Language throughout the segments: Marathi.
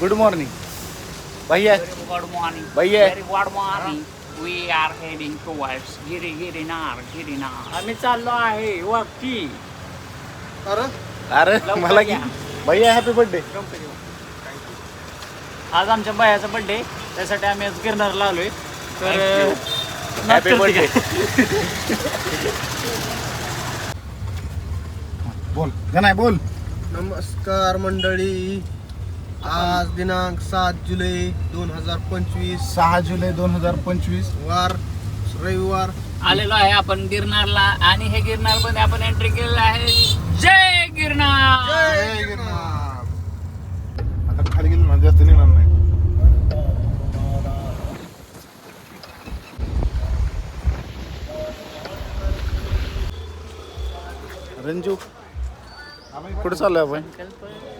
गुड मॉर्निंग भैया good morning. भैया Very good morning. We are heading towards Giri Girinar, Girinar. आम्ही चाललो आहे वक्की. अरे? मला की भैया हॅपी बर्थडे आज आमच्या बायाचा बर्थडे त्यासाठी आम्ही आज गिरणारला आलोय. तर हॅपी बर्थडे बोल. नाही बोल. नमस्कार मंडळी. आज दिनांक सात जुलै दोन हजार पंचवीस. सहा जुलै दोन हजार पंचवीस. वार रविवार. आलेलो आहे आपण गिरनारला आणि हे गिरनारमध्ये आपण एंट्री केलेलं आहे. जय गिरनार! आता खाली गेलो ना जास्त निघणार नाही. रंजू कुठे चाललोय आपण? संकल्प. गिरनार गिरनार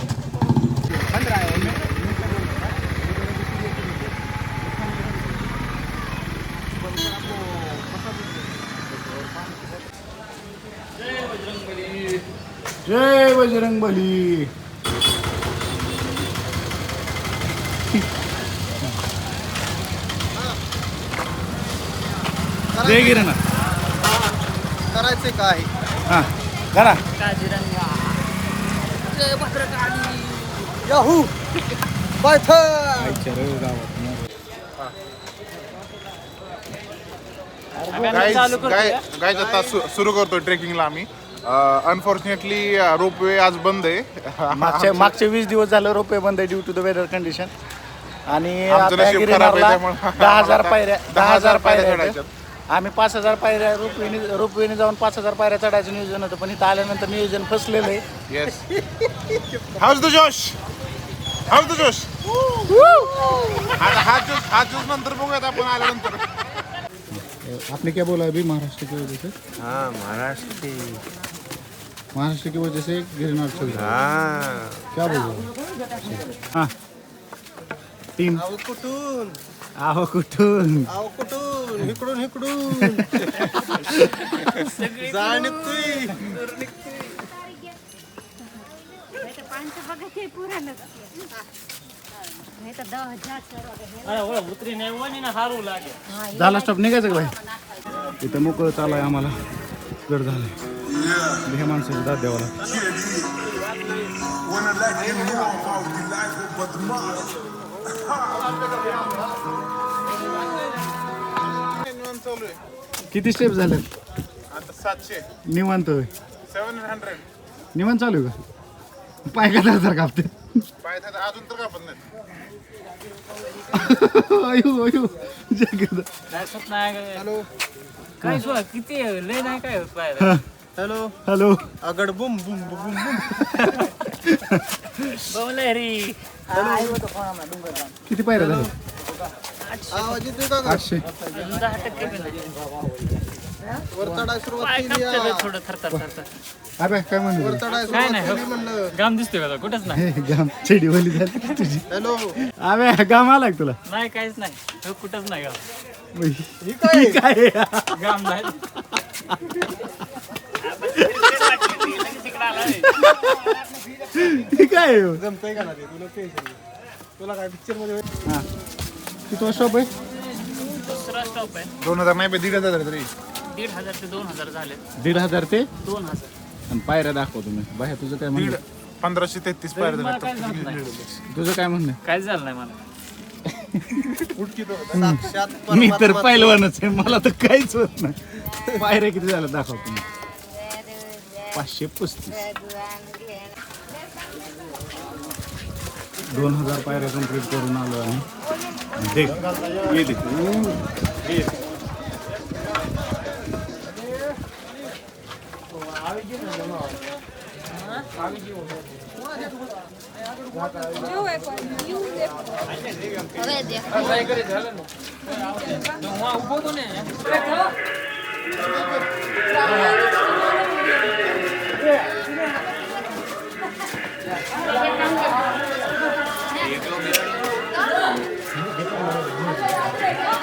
जय बजरंग बली जय गिरणा करायचे काय? हा करा. जय भद्रकाली. याहू. पायथन सु- सुरू करतोय ट्रेकिंगला आम्ही. अनफॉर्च्युनेटली रोप वे आज बंद आहे. मागच्या मागचे वीस दिवस झालं रोपे बंद आहे due to the weather condition आणि आमचं आता नशीब खराब आहे गिरनारला त्यामुळे. दहा हजार पायऱ्या दहा हजार पायऱ्या आहेत. आम्ही पाच हजार पायऱ्या रोपवेने रोपवेने जाऊन पाच हजार पायऱ्या चढायचं नियोजन होतं पण इथं आल्यानंतर नियोजन फसलेलं आहे. येस हाऊस द जोश हाऊस द जोश आता हा जोश हा जोश नंतर बघूयात आपण आल्यानंतर. आपने क्या बोला अभी महाराष्ट्र की वजह से हाँ महाराष्ट्र की महाराष्ट्र की वजह से गिरनार चल रहा हाँ। है। क्या बोल रहे हाँ? टीम आहो कुठून आहो कुठून आहो कुठून इकडून इकडून निघतोय हजार झाला स्टॉप निघायचं का भाई? इथं मोकळं चालू आहे आम्हाला. गड झालंय. हे माणसाची दाद द्यावा लागतं. निवांत चालू आहे किती स्टेप झाले? आता सातशे. निवांत होय. सेवन हंड्रेड निवांत चालू आहे का? पाय का तर कापते पाय अजून तर कापत नाही अयो अयो. जगत नाही काय. काय किती आहे? लय नाही काय होत पाहायला. Hello hello आगड Bum Bum Bum Bum बमलहरी. किती पायऱ्या आवाज येतोय का ग? आठशे. अजून दहा टक्के बी नाही. वर चढाय सुरुवात पाय केली कापते आ. थोडं थरथर थरथर. अबे काय वर म्हणतो चढाय काय सुरुवात नाही, केली हो. म्हणलं. घाम दिसतोय का कुठंच नाही. हे गाम चेडीवाली झाली का तुझी? हॅलो अबे गाम आला का तुला? नाही काहीच नाही. हो, कुठंच नाही बाई, ही काय? ही काय? घाम नाही. तिकडं. ही काय आहे? हो? जमतंय का ना ते तुला टेन्शन तुला काय पिक्चरमध्ये हा. किती आहे? दुसरा स्टॉप आहे. दोन हजार नाही दीड हजार झाले तरी. दीड हजार ते दोन हजार झाले. दीड हजार ते? दोन हजार. आणि पायऱ्या दाखव तुम्ही. बाहेर तुझं काय म्हणणं? पंधराशे तेहतीस झाले काय नाही. तुझं काय म्हणणं? काहीच झालं नाही मला. मी तर पहिलवानच आहे. मला तर काहीच होत नाही. पायऱ्या किती झाल्या दाखव तुम्ही. पाचशे पस्तीस दोन हजार पायऱ्या कंप्लीट करून आलो आणि देख ये देख ये. जेव आहे पण. येऊ दे.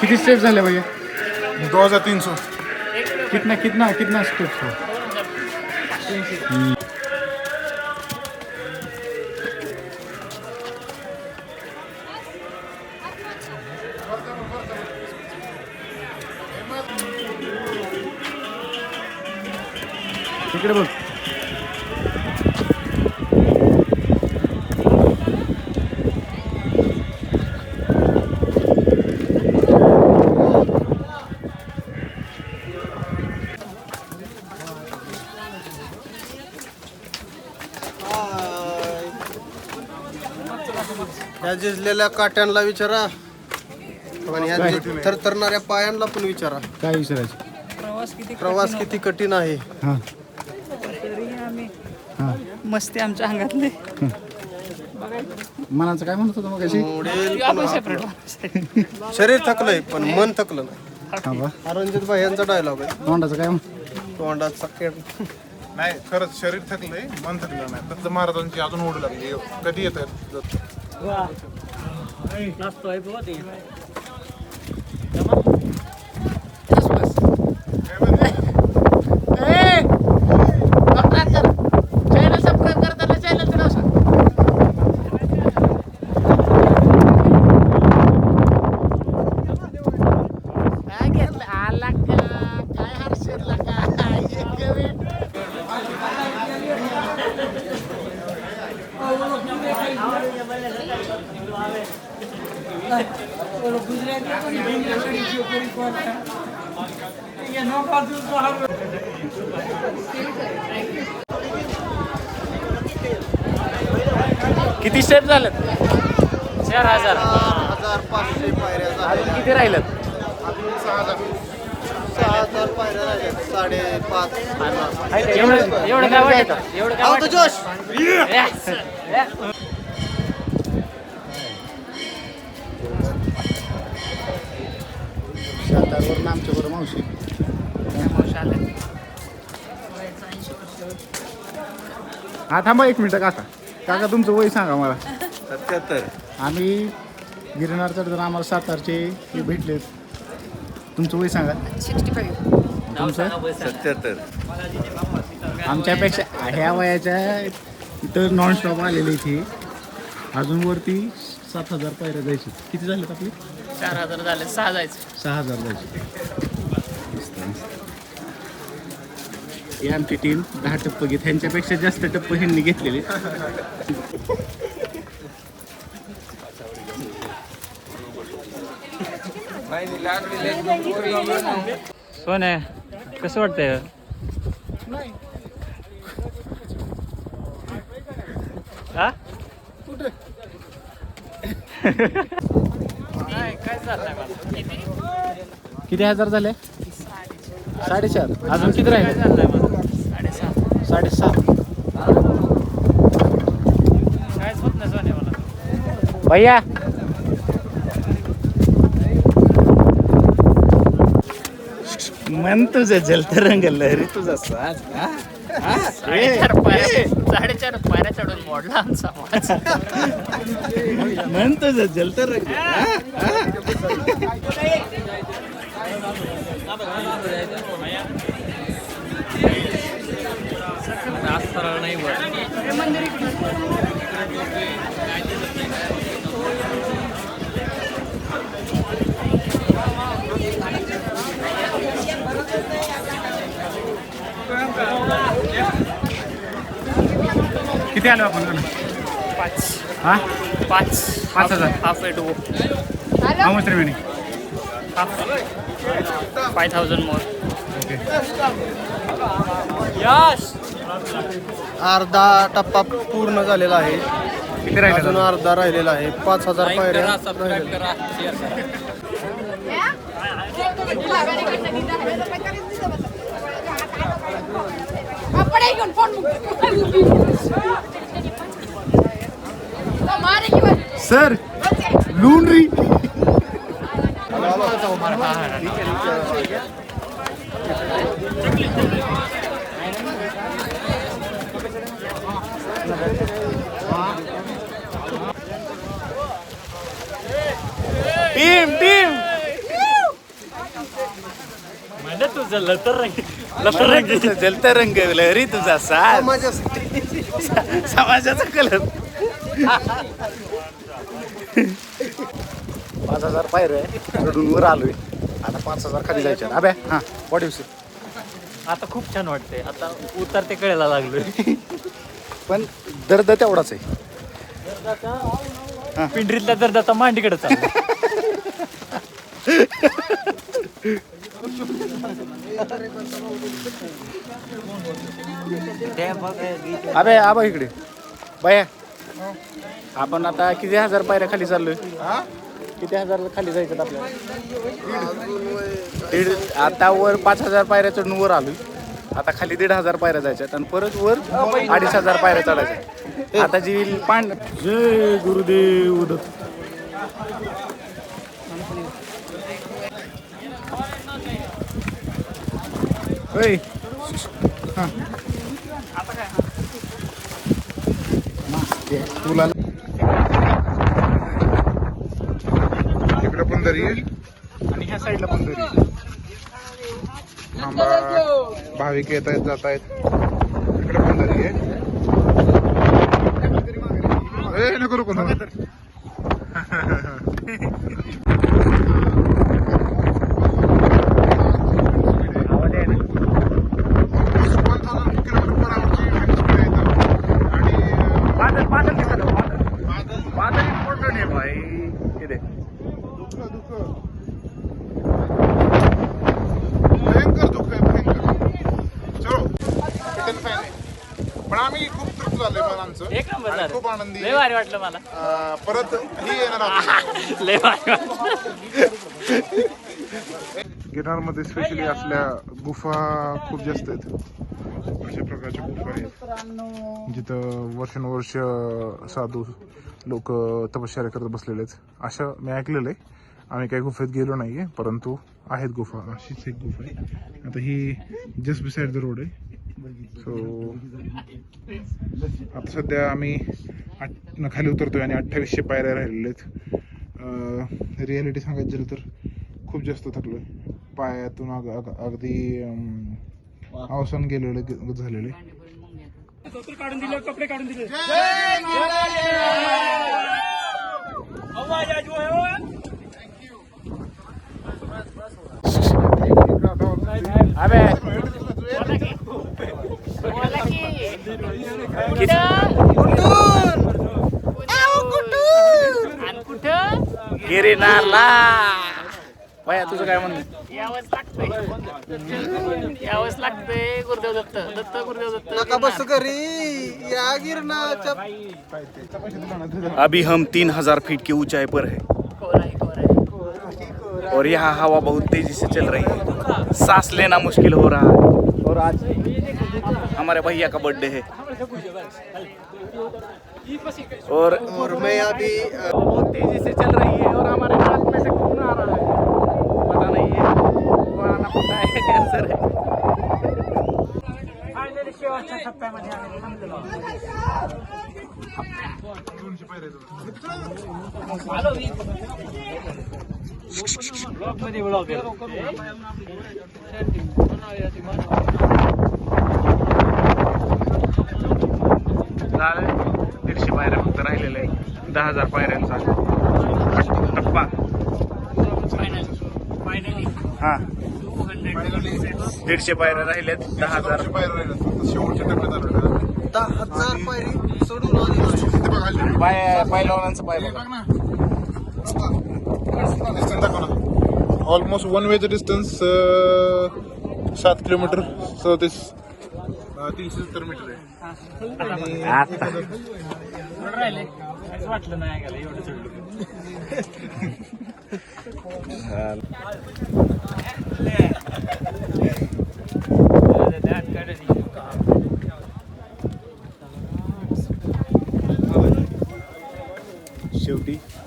किती स्टेप झाले भैया? दो हजार तीन सौ कितना कितना कितना स्टेप हो? झिजलेल्या काट्यांना विचारा. आणि ह्या थरथरणाऱ्या पायांना पण विचारा. काय विचारायचं? प्रवास किती कठीण आहे. हां. हां. मस्ती आमच्या अंगातले. मनाचं काय म्हणत होतं मग मोडेल आपण शरीर थकलंय पण मन थकलं नाही. हा बा. हा रणजित भाई यांचा डायलॉग आहे. तोंडाचं काय म्हण तोंडाचा केड नाही खरंच शरीर थकलंय मन थकलं नाही. दत्त महाराजांची अजून ओढ लागली. कधी येत आहेत किती स्टेप झालेत. चार हजार. हजार पाचशे पायऱ्या झालेल्या किती राहिलं सहा हजार पायऱ्या झाल्या साडेपाच एवढं एवढं काय वाटत? एवढं काय आहो तो जोश? वाटत सातारवरून आमच्या बरं मावशी. हा थांबा एक मिनटं काका काका तुमचं वय सांगा मला. सत्याहत्तर. आम्ही गिरनार चढताना आम्हाला सातारचे हे भेटलेत. तुमचं वय सांगा. तुमचं? सत्याहत्तर. आमच्यापेक्षा ह्या वयाच्या इथं नॉन स्टॉप आलेले इथे. अजून वरती सात हजार पायऱ्या जायचे. किती झालेत आपले? चार हजार झाले सहा जायचं. सहा हजार जायचे मस्त, मस्त. ही आमची टीम दहा टप्प घेत ह्यांच्यापेक्षा जास्त टप्प ह्यांनी घेतलेले. सोने कसं वाटतंय? हा? किती हजार झाले? साडेचार. अजून किती राहिले? कायच होत नाही सोने मला. भैया. मन तुझं जलत रंग लहरी तुझा साज साडेचार पायऱ्या साडेचार पायऱ्या चढून मोडला आमचा. मन तुझं जलत रंग. किती आलो आपण? पाच. हा? पाच. पाच हजार. हाफ एट वो how much remaining half. Five thousand more okay. यश! अर्धा टप्पा पूर्ण झालेला आहे. किती राहिले अजून अर्धा राहिलेला आहे. पाच हजार पायऱ्या राहिलेल्या. करा शेअर करा. कपडे घेऊन फोन मारे की बस सर लुंड्री टीम टीम जलत रंग रे तुझा साथ। समाजाचा कलर। पाच हजार पायर चढून वर आलोय. आता पाच हजार खाली जायचे अबे हा व्हॉट यू आता खूप छान वाटते आता उतरते कळायला लागलोय. पण दर्द तेवढाच आहे. पिंढरीतल्या दर्द आता मांडीकडे चालला अबे आबा इकडे. बाया आपण आता किती हजार पायऱ्या खाली चाललोय? किती हजार खाली जायचं आपल्याला? दीड आता वर पाच हजार पायऱ्या चढून वर आलोय. आता खाली दीड हजार पायऱ्या जायच्या आणि परत वर अडीच हजार पायऱ्या चढायच्या आता जी पांड जय गुरुदेव दत्त. तुला इकडे पण दरी आहे. आणि ह्या साईडला पण दरी भाविक येत आहेत जात आहेत इकडे पण दरी आहे ए, नको नको नको. One thousand kilometer per hour ची wind speed आहे इथं. आणि अं, बादल बादल दिसत बादल बादल इम्पॉर्टंट आहे भाई इथे दुःख दुःख. भयंकर दुःख आहे भयंकर. चलो आहे पण आम्ही खूप तृप्त झालोय मन आमचं. एक नंबर आणि झालं. खूप आनंदी लय भारी वाटलं मला. अं, परत ही येणार आहोत. लय भारी वाटलं. गिरनारमध्ये स्पेशली असल्या गुफा खूप जास्त आहेत. अशा प्रकारच्या गुफा आहेत. जिथं वर्षानुवर्ष साधू लोक तपश्चर्या करत बसलेले आहेत. असं मी ऐकलेलं आहे. आम्ही काही गुफेत गेलो नाही आहे परंतु आहेत गुफा अशीच एक गुफा आहे. आता ही जस्ट बिसाइड द रोड आहे. सो आता सध्या आम्ही आठ न खाली उतरतोय आणि अठ्ठावीसशे पायऱ्या राहिलेल्या आहेत. रियालिटी सांगायचं झालं तर खूप जास्त थकलोय. पायातून अग अगदी अवसान गेलेलं ग- झालेलं आहे. काढून दिले कुठं? गिरिनारला भया तुझं काय म्हणणं? यावंच लागतंय. यावंच लागतंय गुरुदेव दत्त. दत्त गुरुदेव दत्त नका बस घरी. या गिरणाच्या अभी हम तीन हजार फीट की ऊंचाई पर है. और यहाँ हवा बहुत तेज़ी से चल रही है। सांस लेना मुश्किल हो रहा है। और आज हमारे भैया का बर्थडे है। और और मैं अभी बहुत तेज़ी से चल रही है और हमारे नाक में से खून आ रहा है। पता नहीं है। वो आना पता है कैंसर है। झालं दीडशे पायऱ्या फक्त राहिलेल्या आहे दहा हजार पायऱ्यांचा टप्पा. हा. दीडशे पायऱ्या राहिल्यात. दहा हजार. दहा हजार पायरी सोडून. पाय पायलवानांचं पाय बघा. दाखव ऑलमोस्ट वन वेचं डिस्टन्स सात किलोमीटर सदतीस तीनशे सत्तर मीटर आहे. वाटलं नाही ऐकायला एवढं चढलो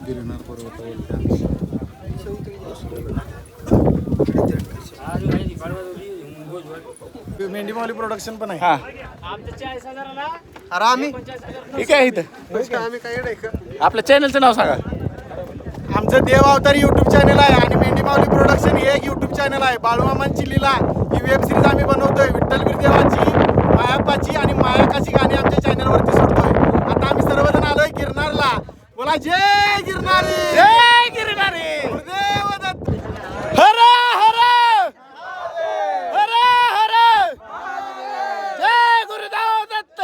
गिरणार प्रोडक्शन पण आहे. हा. अरे आम्ही? ठीक आहे इथं? आपल्या चॅनलचं नाव सांगा. आमचं देव अवतार यूट्यूब चॅनल आहे आणि मेंढीमावली प्रोडक्शन हे एक यूट्यूब चॅनल आहे. बाळूमामांची लिला ही वेब सिरीज आम्ही बनवतोय. विठ्ठल गिरदेवाची मायापाची आणि मायाकाची गाणी आमच्या चॅनलवरती सोडतो बोला जय गिरनारी. जय गिरणारे गुरुदेव दत्त हर हर. हर हर. जय गुरुदेव दत्त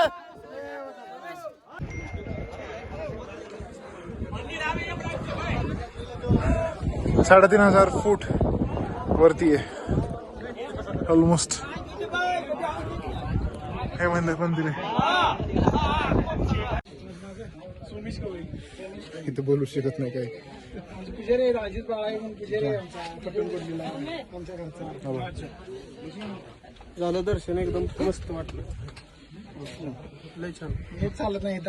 साडेतीन हजार फूट वरती आहे. ऑलमोस्ट हे म्हणलं मंदिर आहे. इथं बोलू शकत नाही काही. झालं दर्शन एकदम मस्त वाटलं. लय छान. हे चालत नाही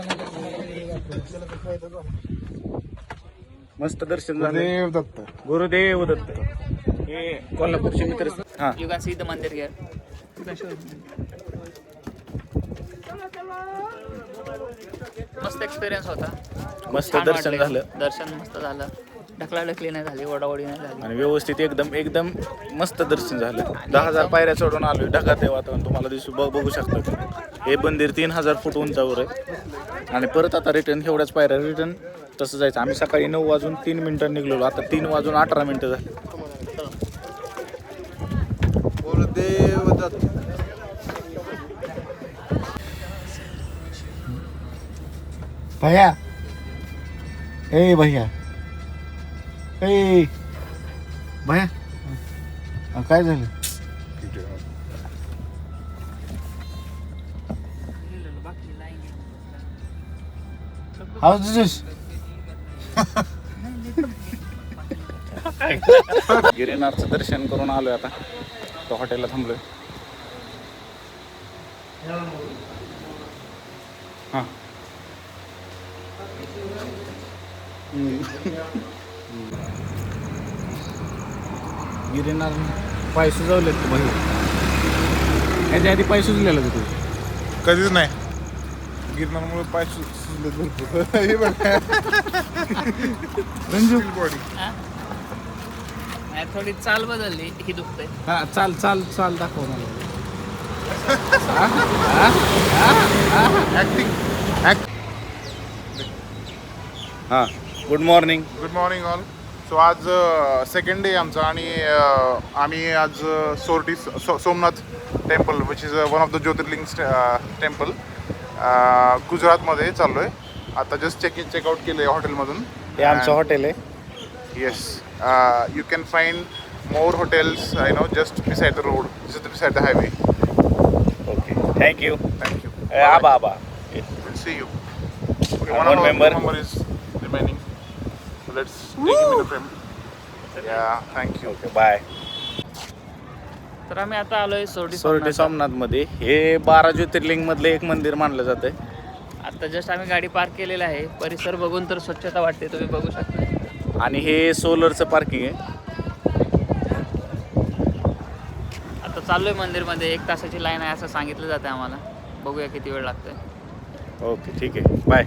मस्त दर्शन झाले. देव दत्त. गुरुदेव दत्त. हे कोल्हापूरचे मित्र हा. You can see the mandir here. You can show it. मस्त एक्सपिरियन्स होता. मस्त छान दर्शन वाटलं. झालं. दर्शन मस्त झालं. ढकलाढकली नाही झाली ओढाओढी नाही झाली. आणि व्यवस्थित एकदम एकदम मस्त दर्शन झालं. दहा हजार पायऱ्या चढून आलो ढगात आहे वातावरण. तुम्हाला दिसू बघ- बघू शकता तुम्ही. हे मंदिर तीन हजार फूट उंचावर आहे. आणि परत आता रिटर्न एवढ्याच पायऱ्या. रिटर्न तसं जायचं. आम्ही सकाळी नऊ वाजून तीन मिनिटं निघलो आता तीन वाजून अठरा मिनिटं झाली. भैया ए भैया. ए. भैया. काय झालं? How's दिस गिरिनारचं दर्शन करून आलोय आता. तो हॉटेलला थांबलोय. हां. गिरिनार पाय सुजवलेत तू भाई याच्या आधी पाय सुजलेलं का तू कधीच नाही. गिरणारमुळे पाय सु- सुजलेत भरपूर. हे बघा. रंजू. बॉडी नाही, थोडी चाल बदलली. ही दुखते हा चाल चाल चाल दाखव मला. हां. Good morning good morning all so आज सेकंड डे आमचा आणि अ, आम्ही आज अ, सोरटी so, Somnath temple which is one of the jyotirlinga temple गुजरातमध्ये चाललो आहे आता जस्ट चेक इन चेकआउट केलं आहे हॉटेलमधून हे आमचं हॉटेल आहे. Yes you can find more hotels I know just beside the road just beside the highway okay thank you thank you आबा आबा see you. Okay, And one, member. member is remaining. Let's take him in the frame. Yeah, thank you. Okay bye तर आम्ही आता आलोय सोरटी सोरटी सोमनाथ. सोमनाथमध्ये. हे बारा ज्योतिर्लिंग मधले एक मंदिर मानलं जातं आता जस्ट आम्ही गाडी पार्क केलेली आहे. परिसर बघून तर स्वच्छता वाटते तुम्ही बघू शकता. आणि हे सोलरचं पार्किंग आहे. आता चाललोय मंदिरमध्ये. एक तासाची लाईन आहे असं सांगितलं जातं आम्हाला. बघूया किती वेळ लागतोय. ओके ठीक आहे. बाय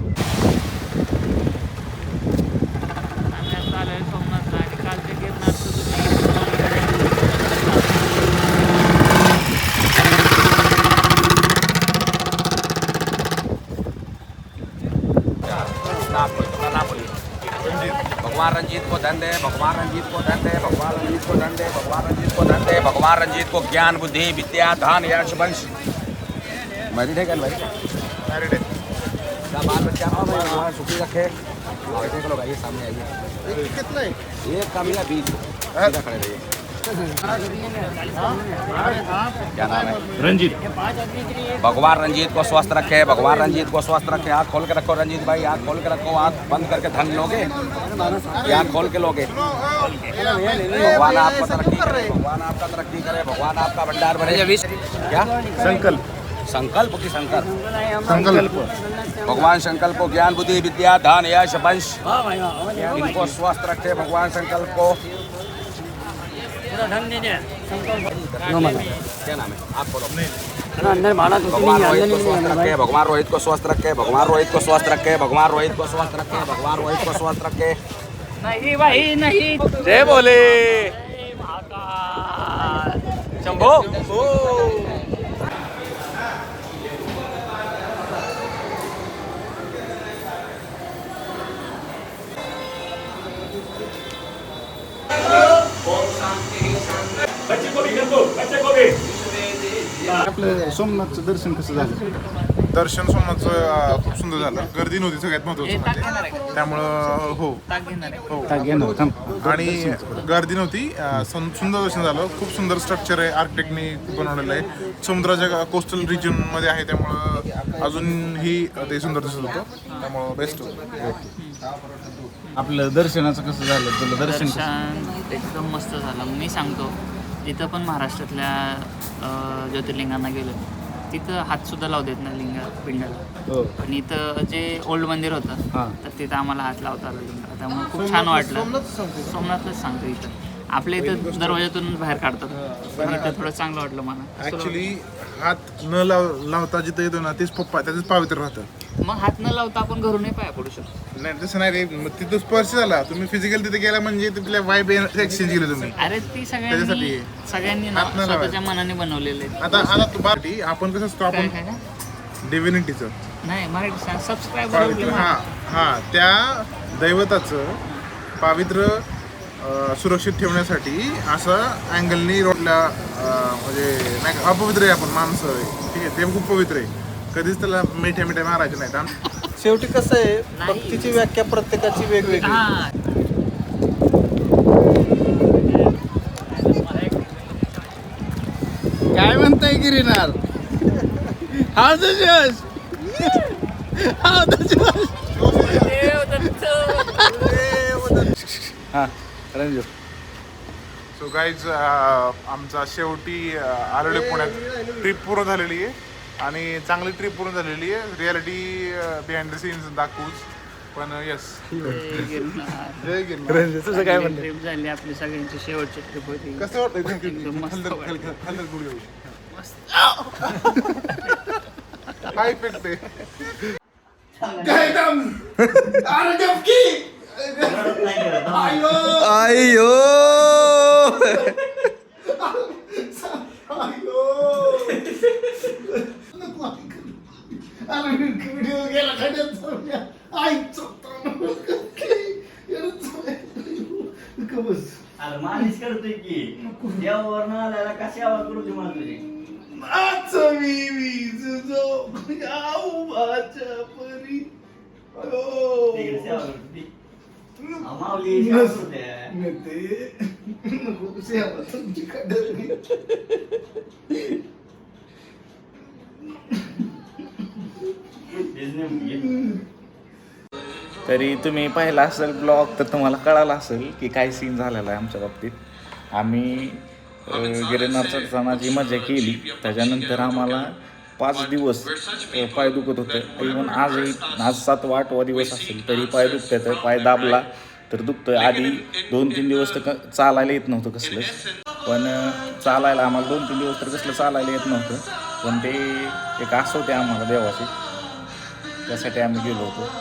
भगवान रंजीत को धन दे भगवान रंजीत को धन दे भगवान रंजीत को धन दे भगवान रंजीत को धन दे भगवान रंजीत को ज्ञान बुद्धि विद्या धन यश वंश। मैरिड है क्या भाई। है. बाल बच्चा हो भगवान सुखी रखे। और देख लो भाई सामने आइए कितना एक का मिला बीस। खड़े रहिए। क्या नाम है रंजीत। भगवान रंजीत को स्वस्थ रखे भगवान रंजीत को स्वस्थ रखे। आँख खोल के रखो रंजीत भाई आँख खोल के रखो आँख बंद करके धन लोगे? आँख खोल के लोगे? भगवान आपको तरक्की करे भगवान आपका तरक्की करे भगवान आपका भंडार भरे क्या? संकल्प। संकल्प की संकल्प। संकल्प। भगवान संकल्प को ज्ञान बुद्धि विद्या धन यश वंश इनको स्वस्थ रखे भगवान संकल्प को भगवान रोहित को स्वस्थ रखे भगवान रोहित को स्वस्थ रखे भगवान रोहित को स्वस्थ रखे भगवान रोहित को स्वस्थ रखे भगवान रोहित को स्वस्थ रखे नहीं भाई नहीं जय बोले शंभो आपलं सोमनाथचं दर्शन कसं झालं? दर्शन सोमनाथचं खूप सुंदर झालं. गर्दी नव्हती सगळ्यात महत्वाचं म्हणजे. त्यामुळं हो. थांब. आणि गर्दी नव्हती सुंदर दर्शन झालं. खूप सुंदर स्ट्रक्चर आहे आर्किटेक्टनी बनवलेलं आहे. समुद्राच्या कोस्टल रिजनमध्ये आहे त्यामुळं अजूनही ते सुंदर दिसत होतं. त्यामुळं बेस्ट होतं. आपलं दर्शनाचं कसं झालं? तुला? दर्शन एकदम मस्त झालं. मी सांगतो जिथं पण महाराष्ट्रातल्या ज्योतिर्लिंगांना गेलो. तिथं हात सुद्धा लावू देत नाही लिंगा पिंडाला. हो. पण इथं जे ओल्ड मंदिर होतं हां. तर तिथं आम्हाला हात लावता आला लिंगाला त्यामुळे खूप छान वाटलं. सोमनाथच सांगतो इथं. आपल्या इथं दरवाजातून बाहेर काढतात. पण इथं थोडं चांगलं वाटलं मला. ऍक्च्युली हात न लाव लावता जिथं येतो ना तेच पप्पा त्याचंच पावित्र राहतं. मग हात न लावता आपण घरूनही पाया पडू शकतो. नाही तसं नाही रे. मग तिथं स्पर्श झाला. तुम्ही फिजिकल तिथे गेला म्हणजे तिथल्या वाईब एक्सचेंज केली तुम्ही. अरे ती सगळ्यांनी त्याच्यासाठी. सगळ्यांनी ना हात न लावायचं. स्वतःच्या मनाने बनवलेले. आता आता तू बाटी आपण कसं असतो काय आपण काय काय? डिव्हिनिटीचं नाही मराठी सबस्क्राईब पावित्र हा हा त्या दैवताचं पावित्र अं, सुरक्षित ठेवण्यासाठी असं अँगलनी रोडला म्हणजे नाही का, अपवित्र आहे आपण माणसं आहे. ठीक आहे? ते खूप पवित्र आहे. कधीच त्याला मिठ्या मिठ्या मारायचे नाहीत आणि शेवटी कसं आहे नाही. भक्तीची व्याख्या प्रत्येकाची वेगवेगळी. हा. काय म्हणताय गिरीनार? हा जश हा हा रणजित सो गाईज आमचा शेवटी आलेलो पुण्यात ट्रिप पूर्ण झालेली आहे. आणि चांगली ट्रिप पूर्ण झालेली आहे. रियालिटी बिहाइंड द सीन्स दाखवूच. पण येस जय तुझं काय म्हणणं? ट्रिप झाली आपली सगळ्यांची शेवटची ट्रिप होती. कसं वाटतं मस्त वाटलं. खाल्लं खाल्लं गुडघे हा इफेक्ट आहे अयो व्हिडिओ गेला खाण्यात बस अरे मालिश करतोय की देवावर न आल्याला कशी आवाज करू दे मला तुझी माझं मी वीज जो आऊ परी माऊली सेवा नको सेवा तुमची तरी तुम्ही पाहिला असेल ब्लॉग तर तुम्हाला कळालं असेल की काय सीन झालेला आहे आमच्या बाबतीत. आम्ही गिरणार गिरनार चढताना जी मजा केली. त्याच्यानंतर आम्हाला पाच दिवस पाय दुखत होतं. इव्हन आजही आज सातवा आठवा दिवस असेल तरी पाय दुखत पाय दाबला तर दुखतोय. आधी दोन तीन दिवस तर क- चालायला येत नव्हतं कसलंच. पण चालायला आम्हाला दोन तीन दिवस तर कसलं चालायला येत नव्हतं. पण ते एक असं होते आम्हाला देवाचे त्यासाठी आम्ही गेलो होतो.